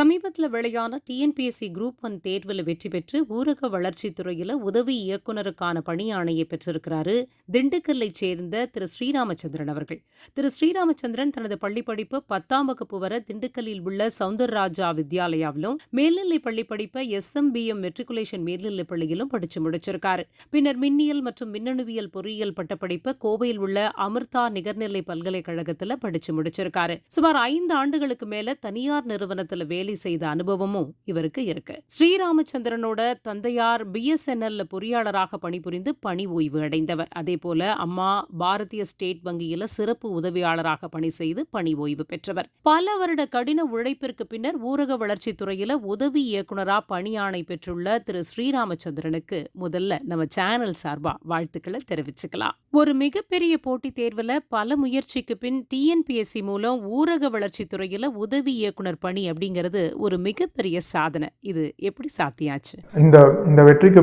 சமீபத்தில் வெளியான TNPSC group one தேர்வில் வெற்றி பெற்று ஊரக வளர்ச்சித் துறையில் உதவி இயக்குனருக்கான பணியாணையை பெற்றிருக்கிறாரு திண்டுக்கல்லைச் சேர்ந்த திரு ஸ்ரீராமச்சந்திரன் அவர்கள். திரு ஸ்ரீராமச்சந்திரன் தனது பள்ளி படிப்பு பத்தாம் வகுப்பு வர திண்டுக்கல்லில் உள்ள சவுந்தரராஜா வித்யாலயாவிலும் மேல்நிலை பள்ளிப்படிப்பை S M B M matriculation மேல்நிலைப் பள்ளியிலும் படிச்சு முடிச்சிருக்காரு. பின்னர் மின்னியல் மற்றும் மின்னணுவியல் பொறியியல் பட்டப்படிப்பை கோவையில் உள்ள அமிர்தா நிகர்நிலை பல்கலைக்கழகத்தில் படிச்சு முடிச்சிருக்காரு. சுமார் ஐந்து ஆண்டுகளுக்கு மேல தனியார் நிறுவனத்துல வேலை செய்த அனுபவமும் இவருக்கு இருக்கு. ஸ்ரீராமச்சந்திரனோட தந்தையார் பிஎஸ்என்எல் பொறியாளராக பணிபுரிந்து பணி ஓய்வு அடைந்தவர். அதே போல அம்மா பாரதிய ஸ்டேட் வங்கியில சிறப்பு உதவியாளராக பணி செய்து பணி ஓய்வு பெற்றவர். பல வருட கடின உழைப்பிற்கு பின்னர் ஊரக வளர்ச்சித் துறையில உதவி இயக்குனரா பணியாணை பெற்றுள்ள திரு ஸ்ரீராமச்சந்திரனுக்கு முதல்ல நம்ம சேனல் சார்பா வாழ்த்துக்களை தெரிவிச்சுக்கலாம். ஒரு மிகப்பெரிய போட்டித் தேர்வில் பல முயற்சிக்கு பின் டிஎன்பிஎஸ்சி மூலம் ஊரக வளர்ச்சித் துறையில் உதவி இயக்குனர் பணி அப்படிங்கிறது ஒரு மிகப்பெரிய சாதனை. இது எப்படி சாத்தியாச்சு? இந்த இந்த வெற்றிக்கு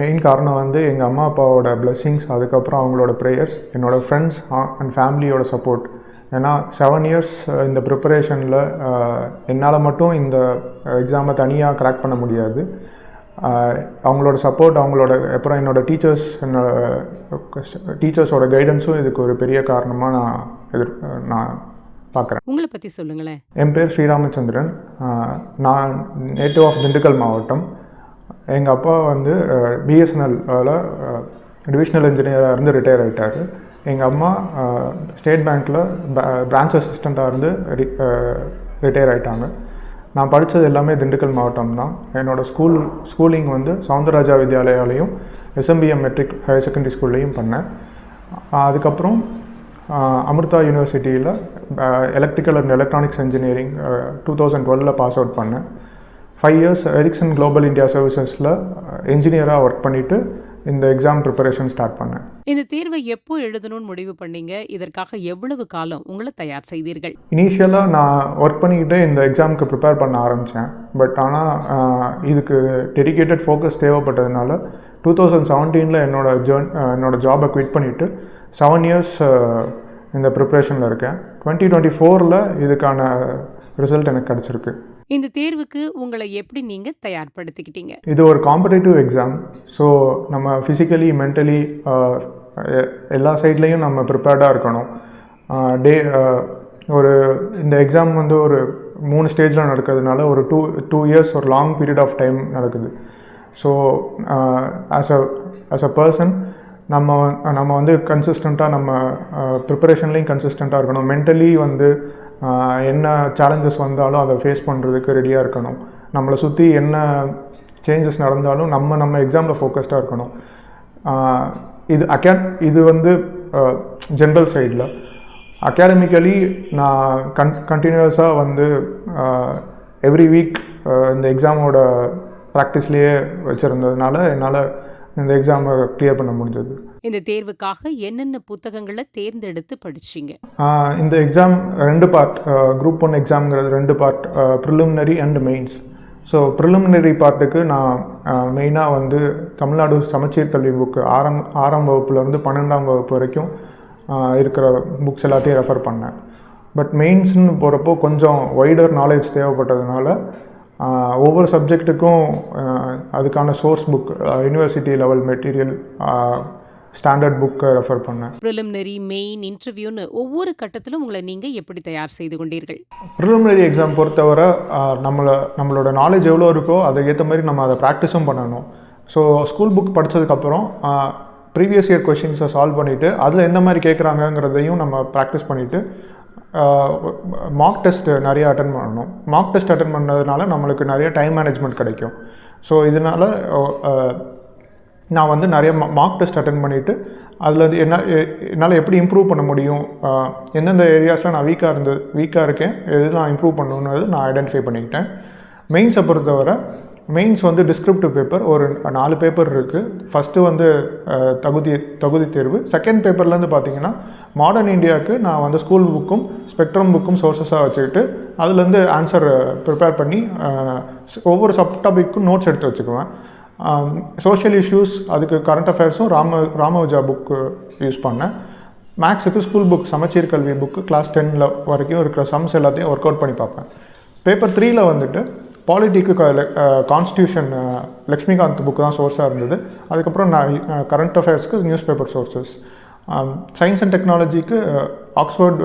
மெயின் காரணம் வந்து எங்கள் அம்மா அப்பாவோட blessings அதுக்கப்புறம் அவங்களோட ப்ரேயர்ஸ் என்னோட ஃப்ரெண்ட்ஸ் அண்ட் ஃபேமிலியோட சப்போர்ட் ஏன்னா செவன் இயர்ஸ் இந்த ப்ரிப்பரேஷனில் என்னால் மட்டும் இந்த எக்ஸாமை தனியாக கிராக் பண்ண முடியாது. அவங்களோட சப்போர்ட் அவங்களோட அப்புறம் என்னோட டீச்சர்ஸ் என்னோட டீச்சர்ஸோட கைடன்ஸும் இதுக்கு ஒரு பெரிய காரணமாக நான் எதிர் நான் பார்க்குறேன் உங்களை பத்தி சொல்லுங்களேன். என் பேர் ஸ்ரீராமச்சந்திரன். நான் நேட்டிவ் ஆஃப் திண்டுக்கல் மாவட்டம். எங்கள் அப்பா வந்து பிஎஸ்என்எல்ல டிவிஷனல் இன்ஜினியராக இருந்து ரிட்டையர் ஆகிட்டார் எங்கள் அம்மா ஸ்டேட் பேங்க்கில் பிரான்ச் அசிஸ்டண்ட்டாக இருந்து ரிட்டையர் ஆகிட்டாங்க நான் படித்தது எல்லாமே திண்டுக்கல் மாவட்டம் தான் என்னோடய ஸ்கூல் ஸ்கூலிங் வந்து சவுந்தரராஜா வித்யாலயாலையும் எஸ்எம்பிஎம் மெட்ரிக் ஹையர் செகண்டரி ஸ்கூல்லையும் பண்ணேன். அதுக்கப்புறம் அமிர்தா யூனிவர்சிட்டியில் electrical and electronics engineering two thousand டுவெலில் pass out பண்ணேன். Five years Ericsson global India சர்வீசஸில் இன்ஜினியராக ஒர்க் பண்ணிவிட்டு இந்த எக்ஸாம் ப்ரிப்பரேஷன் ஸ்டார்ட் பண்ணேன். இந்த தேர்வை எப்போ எழுதணும்னு முடிவு பண்ணீங்க? இதற்காக எவ்வளவு காலம் உங்களை தயார் செய்தீர்கள்? இனிஷியலாக நான் ஒர்க் பண்ணிக்கிட்டு இந்த எக்ஸாமுக்கு ப்ரிப்பேர் பண்ண ஆரம்பித்தேன் பட் ஆனால் இதுக்கு டெடிகேட்டட் ஃபோக்கஸ் தேவைப்பட்டதுனால டூ தௌசண்ட் செவன்டீனில் என்னோட ஜேர்ன் என்னோட ஜாபை குவிட் பண்ணிவிட்டு செவன் இயர்ஸ் இந்த ப்ரிப்ரேஷனில் இருக்கேன். டுவெண்ட்டி டுவெண்ட்டி ஃபோரில் இதுக்கான ரிசல்ட் எனக்கு கிடச்சிருக்கு. இந்த தேர்வுக்கு உங்களை எப்படி நீங்க தயார்படுத்திக்கிட்டீங்க? இது ஒரு காம்படேட்டிவ் எக்ஸாம் ஸோ நம்ம ஃபிசிக்கலி மென்டலி எல்லா சைட்லேயும் நம்ம ப்ரிப்பேர்டாக இருக்கணும். டே ஒரு இந்த எக்ஸாம் வந்து ஒரு மூணு ஸ்டேஜில் நடக்கிறதுனால ஒரு டூ டூ இயர்ஸ் ஒரு லாங் பீரியட் ஆஃப் டைம் நடக்குது. So as a as a person நம்ம நம்ம வந்து கன்சிஸ்டண்ட்டாக நம்ம ப்ரிப்பரேஷன்லேயும் கன்சிஸ்டண்ட்டாக இருக்கணும். மென்டலி வந்து என்ன சேலஞ்சஸ் வந்தாலும் அதை ஃபேஸ் பண்ணுறதுக்கு ரெடியாக இருக்கணும். நம்மளை சுற்றி என்ன சேஞ்சஸ் நடந்தாலும் நம்ம நம்ம எக்ஸாமில் ஃபோக்கஸ்டாக இருக்கணும். இது அகா இது வந்து ஜென்ரல் சைடில் அகாடமிக்கலி நான் கன் கண்டினியூஸாக வந்து எவ்ரி வீக் இந்த எக்ஸாமோட ப்ராக்டிஸ்லேயே வச்சுருந்ததுனால என்னால் இந்த எக்ஸாமை கிளியர் பண்ண முடிஞ்சது. இந்த தேர்வுக்காக என்னென்ன புத்தகங்களை தேர்ந்தெடுத்து படிச்சீங்க? இந்த எக்ஸாம் ரெண்டு பார்ட் குரூப் ஒன் எக்ஸாம்ங்கிறது ரெண்டு part preliminary and mains so preliminary பார்ட்டுக்கு நான் மெயினாக வந்து தமிழ்நாடு சமச்சீர் கல்வி புக்கு ஆறாம் ஆறாம் வகுப்புலேருந்து பன்னெண்டாம் வகுப்பு வரைக்கும் இருக்கிற புக்ஸ் எல்லாத்தையும் ரெஃபர் பண்ணேன். பட் மெயின்ஸ்னு போகிறப்போ கொஞ்சம் வைடர் நாலேஜ் தேவைப்பட்டதுனால ஒவ்வொரு சப்ஜெக்ட்டுக்கும் அதுக்கான source book university level material standard புக்கை ரெஃபர் பண்ணேன். ப்ரிலிமினரி மெயின் இன்டர்வியூன்னு ஒவ்வொரு கட்டத்திலும் உங்களை நீங்க எப்படி தயார் செய்து கொண்டீர்கள்? ப்ரிலிமினரி எக்ஸாம் பொறுத்தவரை நம்மளை நம்மளோட நாலேஜ் எவ்வளோ இருக்கோ அதுக்கு ஏற்ற மாதிரி நம்ம அதை ப்ராக்டிஸும் பண்ணணும். ஸோ ஸ்கூல் புக் படித்ததுக்கப்புறம் ப்ரீவியஸ் இயர் கொஷின்ஸை சால்வ் பண்ணிவிட்டு அதில் எந்த மாதிரி கேட்குறாங்கங்கிறதையும் நம்ம ப்ராக்டிஸ் பண்ணிவிட்டு மார்க் டெஸ்ட் நிறைய அட்டன் பண்ணணும். மார்க் டெஸ்ட் அட்டன் பண்ணதுனால நம்மளுக்கு நிறைய டைம் மேனேஜ்மெண்ட் கிடைக்கும். ஸோ இதனால் நான் வந்து நிறைய மார்க் டெஸ்ட் அட்டன் பண்ணிவிட்டு அதில் வந்து என்ன எ- என்னால் எப்படி இம்ப்ரூவ் பண்ண முடியும் எந்தெந்த ஏரியாஸில் நான் வீக்காக இருந்து வீக்காக இருக்கேன் எது நான் இம்ப்ரூவ் பண்ணணுன்றது நான் ஐடென்டிஃபை பண்ணிக்கிட்டேன். மெயின்ஸை பொறுத்தவரை மெயின்ஸ் வந்து டிஸ்கிரிப்டிவ் பேப்பர் ஒரு நாலு பேப்பர் இருக்குது ஃபஸ்ட்டு வந்து தகுதி தகுதி தேர்வு. செகண்ட் பேப்பர்லேருந்து பார்த்தீங்கன்னா மாடர்ன் இந்தியாவுக்கு நான் வந்து ஸ்கூல் புக்கும் ஸ்பெக்ட்ரம் புக்கும் சோர்ஸஸாக வச்சுக்கிட்டு அதுலேருந்து ஆன்சர் ப்ரிப்பேர் பண்ணி ஒவ்வொரு சப் டாபிக்கும் நோட்ஸ் எடுத்து வச்சுக்குவேன். சோஷியல் இஷ்யூஸ் அதுக்கு கரண்ட் அஃபேர்ஸும் ராம ராமவிஜா புக்கு யூஸ் பண்ணேன். மேக்ஸுக்கு ஸ்கூல் புக் சமச்சீர் கல்வி புக்கு கிளாஸ் டென்னில் வரைக்கும் இருக்கிற சம்ஸ் எல்லாத்தையும் ஒர்க் அவுட் பண்ணி பார்ப்பேன். பேப்பர் த்ரீயில் வந்துட்டு பாலிட்டிக்கு கான்ஸ்டியூஷன் லக்ஷ்மிகாந்த் புக்கு தான் சோர்ஸாக இருந்தது. அதுக்கப்புறம் நான் current அஃபேர்ஸ்க்கு news paper sources science and டெக்னாலஜிக்கு Oxford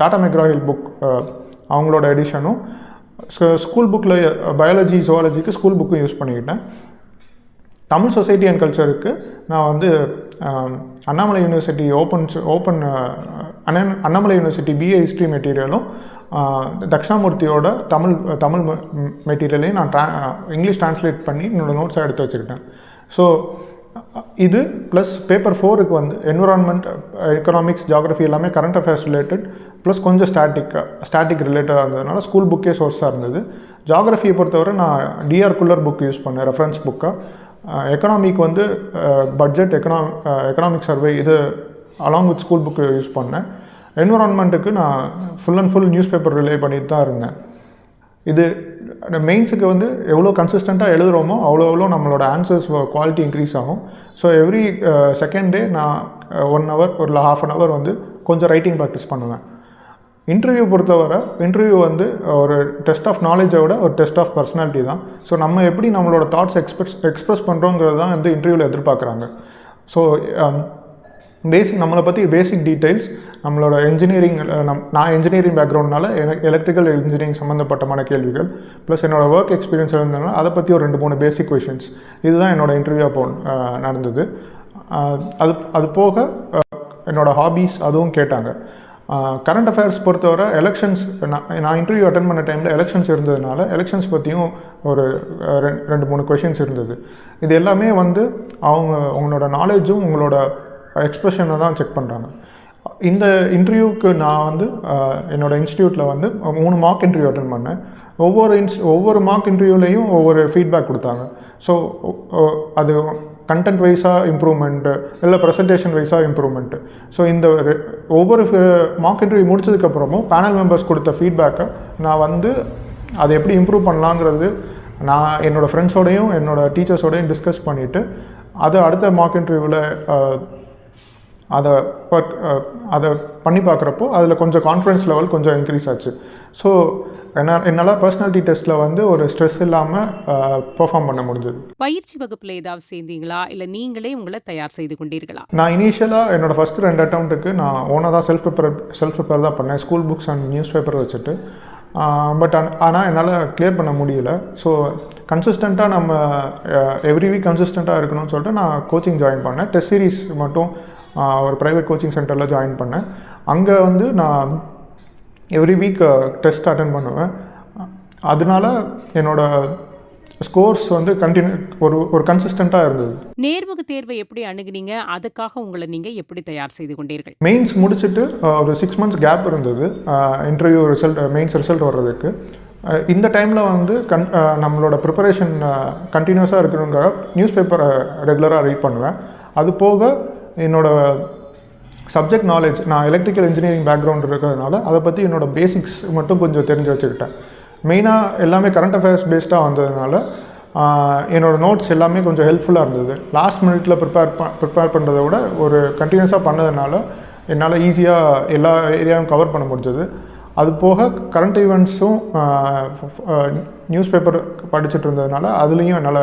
Tata McGraw Hill book அவங்களோட எடிஷனும் ஸ்கூல் புக்கில் பயாலஜி ஜுவாலஜிக்கு ஸ்கூல் புக்கும் யூஸ் பண்ணிக்கிட்டேன். தமிழ் சொசைட்டி அண்ட் கல்ச்சருக்கு நான் வந்து Annamalai university open open Anna Annamalai university BA history மெட்டீரியலும் தக்ஷாமூர்த்தியோட தமிழ் தமிழ் மெட்டீரியலையும் நான் ட்ரா இங்கிலீஷ் ட்ரான்ஸ்லேட் பண்ணி என்னோடய நோட்ஸாக எடுத்து வச்சுக்கிட்டேன். ஸோ இது ப்ளஸ் பேப்பர் ஃபோருக்கு வந்து என்விரான்மெண்ட் எக்கனாமிக்ஸ் ஜாகிரஃபி எல்லாமே கரண்ட் அஃபேர்ஸ் ரிலேட்டட் ப்ளஸ் கொஞ்சம் ஸ்டாட்டிக் ஸ்டாட்டிக் ரிலேட்டடாக இருந்ததுனால ஸ்கூல் புக்கே சோர்ஸாக இருந்தது. ஜாகிரஃபியை பொறுத்தவரை நான் டிஆர் குல்லர் புக் யூஸ் பண்ணேன் ரெஃபரன்ஸ் புக்காக எக்கனாமிக் வந்து பட்ஜெட் எக்கனாமி எக்கனாமிக் சர்வே இது along with school book use பண்ணேன். என்விரான்மெண்ட்டுக்கு நான் full and full news paper rely பண்ணிட்டு தான் இருந்தேன். இது மெயின்ஸுக்கு வந்து எவ்வளோ கன்சிஸ்டண்ட்டாக எழுதுகிறோமோ அவ்வளோ எவ்வளோ நம்மளோட ஆன்சர்ஸ் குவாலிட்டி இன்க்ரீஸ் ஆகும். ஸோ எவ்ரி செகண்ட் டே நான் ஒன் ஹவர் ஒரு ஹாஃப் அன் ஹவர் வந்து கொஞ்சம் ரைட்டிங் ப்ராக்டிஸ் பண்ணுவேன். இன்டர்வியூ பொறுத்தவரை இன்டர்வியூ வந்து ஒரு டெஸ்ட் ஆஃப் நாலேஜை விட ஒரு டெஸ்ட் ஆஃப் பர்சனாலிட்டி தான். ஸோ நம்ம எப்படி நம்மளோட தாட்ஸ் எக்ஸ்பிரஸ் எக்ஸ்பிரஸ் பண்ணுறோங்கிறது தான் வந்து இன்டர்வியூவில் எதிர்பார்க்குறாங்க. ஸோ பேசிக் நம்மளை பற்றி பேசிக் டீட்டெயில்ஸ் நம்மளோட இன்ஜினியரிங் நம் நான் இன்ஜினியரிங் பேக்ரவுண்ட்னால எனக்கு எலக்ட்ரிக்கல் இன்ஜினியரிங் சம்மந்தப்பட்டமான கேள்விகள் ப்ளஸ் என்னோடய ஒர்க் எக்ஸ்பீரியன்ஸ் இருந்ததுனால அதை பற்றி ஒரு ரெண்டு மூணு பேசிக் கொஷின்ஸ் இதுதான் என்னோடய இன்டர்வியூ அப்போ நடந்தது. அது அது போக என்னோடய ஹாபீஸ் அதுவும் கேட்டாங்க. கரண்ட் அஃபேர்ஸ் பொறுத்தவரை எலெக்ஷன்ஸ் நான் நான் இன்டர்வியூ அட்டன் பண்ண டைமில் எலெக்ஷன்ஸ் இருந்ததுனால எலெக்ஷன்ஸ் பற்றியும் ஒரு ரெண்டு மூணு கொஷின்ஸ் இருந்தது. இது எல்லாமே வந்து அவங்க உங்களோட நாலேஜும் உங்களோட எக்ஸ்ப்ரெஷனை தான் செக் பண்ணுறாங்க இந்த இன்டர்வியூக்கு நான் வந்து என்னோடய இன்ஸ்டியூட்டில் வந்து மூணு மார்க் இன்டர்வியூ அட்டன் பண்ணேன். ஒவ்வொரு இன்ஸ் ஒவ்வொரு மார்க் இன்டர்வியூலேயும் ஒவ்வொரு ஃபீட்பேக் கொடுத்தாங்க. ஸோ அது கண்டென்ட் வைஸாக இம்ப்ரூவ்மெண்ட்டு இல்லை ப்ரெசன்டேஷன் வைஸாக இம்ப்ரூவ்மெண்ட்டு ஸோ இந்த ஒவ்வொரு மார்க் இன்டர்வியூ முடிச்சதுக்கப்புறமும் பேனல் மெம்பர்ஸ் கொடுத்த ஃபீட்பேக்கை நான் வந்து அதை எப்படி இம்ப்ரூவ் பண்ணலாங்கிறது நான் என்னோடய ஃப்ரெண்ட்ஸோடையும் என்னோடய டீச்சர்ஸோடையும் டிஸ்கஸ் பண்ணிவிட்டு அதை அடுத்த மார்க் இன்டர்வியூவில் அதை ஒர்க் அதை பண்ணி பார்க்குறப்போ அதில் கொஞ்சம் கான்ஃபிடன்ஸ் லெவல் கொஞ்சம் இன்க்ரீஸ் ஆச்சு. ஸோ என்ன என்னால் பர்சனாலிட்டி டெஸ்ட்டில் வந்து ஒரு ஸ்ட்ரெஸ் இல்லாமல் பெர்ஃபார்ம் பண்ண முடிஞ்சது. பயிற்சி வகுப்புல ஏதாவது சேர்ந்தீங்களா? இல்ல நீங்களே உங்களை தயார் செய்து கொண்டீர்களா? நான் இனிஷியலாக என்னோடய ஃபஸ்ட்டு ரெண்டு அட்டம்ப்ட்டுக்கு நான் ஓனாக தான் செல்ஃப் ப்ரிப்பேர் செல்ஃப் ப்ரிப்பேர் தான் பண்ணேன். School books and news paper வச்சுட்டு பட் ஆனால் என்னால் கிளியர் பண்ண முடியல. ஸோ கன்சிஸ்டண்ட்டாக நம்ம எவ்ரி வீக் கன்சிஸ்டண்ட்டாக இருக்கணும்னு சொல்லிட்டு நான் கோச்சிங் ஜாயின் பண்ணேன். டெஸ்ட் சீரிஸ் மட்டும் ஒரு ப்ரைவேட் கோச்சிங் சென்டரில் ஜாயின் பண்ணேன். அங்கே வந்து நான் எவ்ரி வீக் டெஸ்ட் அட்டன் பண்ணுவேன். அதனால என்னோட ஸ்கோர்ஸ் வந்து கண்டினியூ ஒரு ஒரு கன்சிஸ்டண்ட்டாக இருந்தது. நேர்முக தேர்வை எப்படி அணுகுனீங்க? அதுக்காக உங்களை நீங்க எப்படி தயார் செய்து கொண்டீர்கள்? மெயின்ஸ் முடிச்சுட்டு ஒரு சிக்ஸ் மந்த்ஸ் கேப் இருந்தது. இன்டர்வியூ ரிசல்ட் மெயின்ஸ் ரிசல்ட் வர்றதுக்கு. இந்த டைமில் வந்து கன் நம்மளோட ப்ரிப்பரேஷன் கண்டினியூஸாக இருக்கணுங்காக நியூஸ் பேப்பரை ரெகுலராக ரீட் பண்ணுவேன். அது போக என்னோட சப்ஜெக்ட் நாலேஜ் நான் எலக்ட்ரிக்கல் இன்ஜினியரிங் பேக்ரவுண்ட் இருக்கிறதுனால அதை பற்றி என்னோட பேசிக்ஸ் மட்டும் கொஞ்சம் தெரிஞ்சு வச்சுக்கிட்டேன். மெயினாக எல்லாமே கரண்ட் அஃபேர்ஸ் பேஸ்டாக வந்ததுனால என்னோடய நோட்ஸ் எல்லாமே கொஞ்சம் ஹெல்ப்ஃபுல்லாக இருந்தது. லாஸ்ட் மினிட்ல ப்ரிப்பேர் ப ப்ரிப்பேர் பண்ணுறத விட ஒரு கண்டினியூஸாக பண்ணதுனால என்னால் ஈஸியாக எல்லா ஏரியாவும் கவர் பண்ண முடிஞ்சது. அது போக கரண்ட் ஈவெண்ட்ஸும் நியூஸ் பேப்பர் படிச்சுட்டு இருந்ததுனால அதுலேயும் என்னால்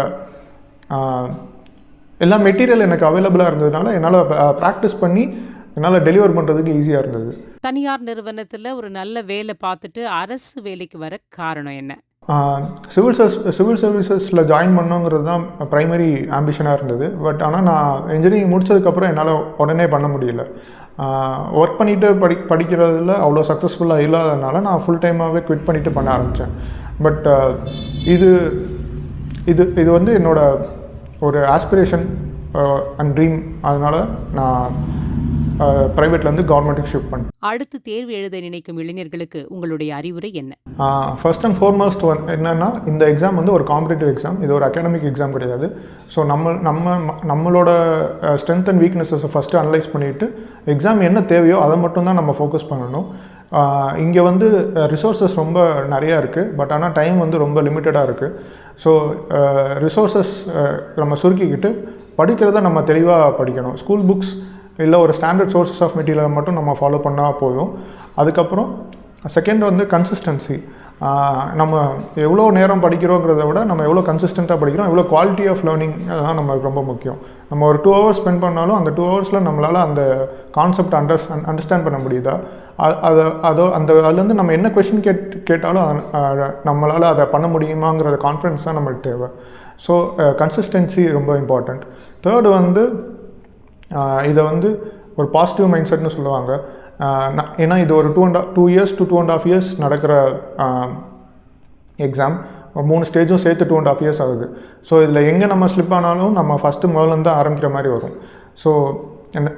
எல்லா மெட்டீரியல் எனக்கு அவைலபிளாக இருந்ததுனால என்னால் ப்ராக்டிஸ் பண்ணி என்னால் டெலிவர் பண்ணுறதுக்கு ஈஸியாக இருந்தது. தனியார் நிறுவனத்துல ஒரு நல்ல வேலை பார்த்துட்டு அரசு வேலைக்கு வர காரணம் என்ன? சிவில் சர்வீஸ் சிவில் சர்வீசஸில் ஜாயின் பண்ணுங்கிறது தான் ப்ரைமரி ஆம்பிஷனாக இருந்தது. பட் ஆனால் நான் இன்ஜினியரிங் முடிச்சதுக்கப்புறம் என்னால் உடனே பண்ண முடியல. ஒர்க் பண்ணிவிட்டு படி படிக்கிறதுல அவ்வளோ சக்ஸஸ்ஃபுல்லாக இல்லாதனால நான் ஃபுல் டைமாகவே குவிட் பண்ணிவிட்டு பண்ண ஆரம்பித்தேன் பட் இது இது இது வந்து என்னோட ஒரு ஆஸ்பிரேஷன் அண்ட் ட்ரீம் அதனால் நான் ப்ரைவேட்லேருந்து கவர்மெண்ட்டுக்கு ஷிஃப்ட் பண்ணேன் அடுத்து தேர்வு எழுத நினைக்கும் இளைஞர்களுக்கு உங்களுடைய அறிவுரை என்ன? ஃபர்ஸ்ட் அண்ட் ஃபார்மோஸ்ட் ஒன் என்னென்னா இந்த எக்ஸாம் வந்து ஒரு காம்படிட்டிவ் எக்ஸாம் இது ஒரு அகாடமிக் எக்ஸாம் கிடையாது. ஸோ நம்ம நம்ம நம்மளோட ஸ்ட்ரென்த் அண்ட் வீக்னஸஸை ஃபஸ்ட்டு அனலைஸ் பண்ணிவிட்டு எக்ஸாம் என்ன தேவையோ அதை மட்டும் தான் நம்ம ஃபோக்கஸ் பண்ணணும். இங்கே வந்து ரிசோர்ஸஸ் ரொம்ப நிறையா இருக்குது பட் ஆனால் டைம் வந்து ரொம்ப லிமிட்டடாக இருக்குது ஸோ ரிசோர்ஸஸ் நம்ம சுருக்கிக்கிட்டு படிக்கிறத நம்ம தெளிவாக படிக்கணும். ஸ்கூல் புக்ஸ் இல்லை ஒரு ஸ்டாண்டர்ட் சோர்ஸஸ் ஆஃப் மெட்டீரியலை மட்டும் நம்ம ஃபாலோ பண்ணால் போதும். அதுக்கப்புறம் செகண்ட் வந்து கன்சிஸ்டன்சி நம்ம எவ்வளோ நேரம் படிக்கிறோங்கிறத விட நம்ம எவ்வளோ கன்சிஸ்டண்ட்டாக படிக்கிறோம் எவ்வளோ குவாலிட்டி ஆஃப் லேர்னிங் அதெல்லாம் நமக்கு ரொம்ப முக்கியம். நம்ம ஒரு டூ ஹவர்ஸ் ஸ்பெண்ட் பண்ணாலும் அந்த டூ ஹவர்ஸில் நம்மளால் அந்த கான்செப்ட் அண்டர்ஸ்டாண்ட் அண்டர்ஸ்டாண்ட் பண்ண முடியுதா? அதை அதோ அந்த அதுலேருந்து நம்ம என்ன கொஷின் கேட் கேட்டாலும் நம்மளால் அதை பண்ண முடியுமாங்கிற கான்ஃபிடன்ஸ் தான் நம்மளுக்கு தேவை. ஸோ கன்சிஸ்டன்சி ரொம்ப இம்பார்ட்டண்ட் தேர்டு வந்து இதை வந்து ஒரு பாசிட்டிவ் மைண்ட் செட்னு சொல்லுவாங்க ஏன்னா இது ஒரு two and two years to two and half years நடக்கிற எக்ஸாம் மூணு ஸ்டேஜும் சேர்த்து டூ அண்ட் ஆஃப் இயர்ஸ் ஆகுது. ஸோ இதில் எங்கே நம்ம ஸ்லிப் ஆனாலும் நம்ம ஃபஸ்ட்டு முதல்ல தான் ஆரம்பிக்கிற மாதிரி வரும். ஸோ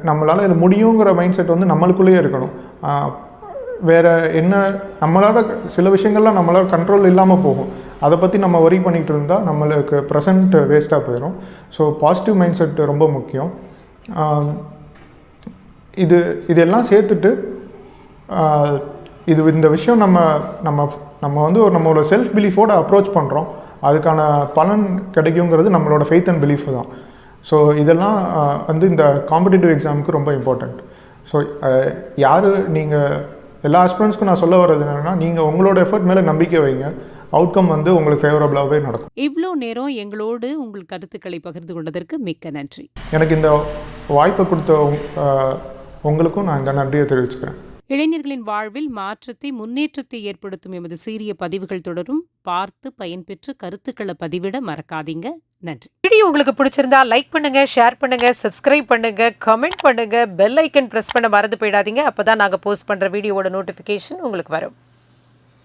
நம்மளால் இது முடியுங்கிற மைண்ட் செட் வந்து நம்மளுக்குள்ளேயே இருக்கணும். வேறு வேற என்ன நம்மளால் சில விஷயங்கள்லாம் நம்மளால் கண்ட்ரோல் இல்லாமல் போகும். அதை பற்றி நம்ம ஒரி பண்ணிகிட்டு இருந்தால் நம்மளுக்கு ப்ரெசண்ட் வேஸ்ட்டாக போயிடும் ஸோ பாசிட்டிவ் மைண்ட் செட் ரொம்ப முக்கியம். இது இதெல்லாம் சேர்த்துட்டு இது இந்த விஷயம் நம்ம நம்ம நம்ம வந்து ஒரு நம்மளோட செல்ஃப் பிலீஃபோட அப்ரோச் பண்ணுறோம் அதுக்கான பலன் கிடைக்குங்கிறது நம்மளோட ஃபெய்த் அண்ட் பிலீஃப் தான். ஸோ இதெல்லாம் வந்து இந்த காம்படிட்டிவ் எக்ஸாமுக்கு ரொம்ப இம்பார்ட்டண்ட் ஸோ யார் நீங்கள் எல்லா ஆஸ்பிரண்ட்ஸ்க்கும் நான் சொல்ல வர்றது என்னென்னா நீங்கள் உங்களோட எஃபர்ட் மேலே நம்பிக்கை வைங்க. அவுட்கம் வந்து உங்களுக்கு ஃபேவரபுளாகவே நடக்கும். இவ்ளோ நேரம் எங்களோடு உங்கள் கருத்துக்களை பகிர்ந்து கொண்டதற்கு மிக்க நன்றி. எனக்கு இந்த வாய்ப்பை கொடுத்த உங்களுக்கும் நான் இந்த நன்றியை தெரிவிச்சுக்கிறேன். இளைஞர்களின் வாழ்வில் மாற்றத்தை முன்னேற்றத்தை ஏற்படுத்தும் எமது சீரிய பதிவுகள் தொடரும். பார்த்து பயன்பெற்று கருத்துக்களை பதிவிட மறக்காதீங்க. நன்றி. வீடியோ உங்களுக்கு பிடிச்சிருந்தா லைக் பண்ணுங்க ஷேர் பண்ணுங்க சப்ஸ்கிரைப் பண்ணுங்க கமெண்ட் பண்ணுங்க பெல் ஐக்கன் பிரஸ் பண்ண மறந்து போயிடாதீங்க. அப்பதான் நாங்க போஸ்ட் பண்ற வீடியோவோட நோட்டிபிகேஷன் உங்களுக்கு வரும்.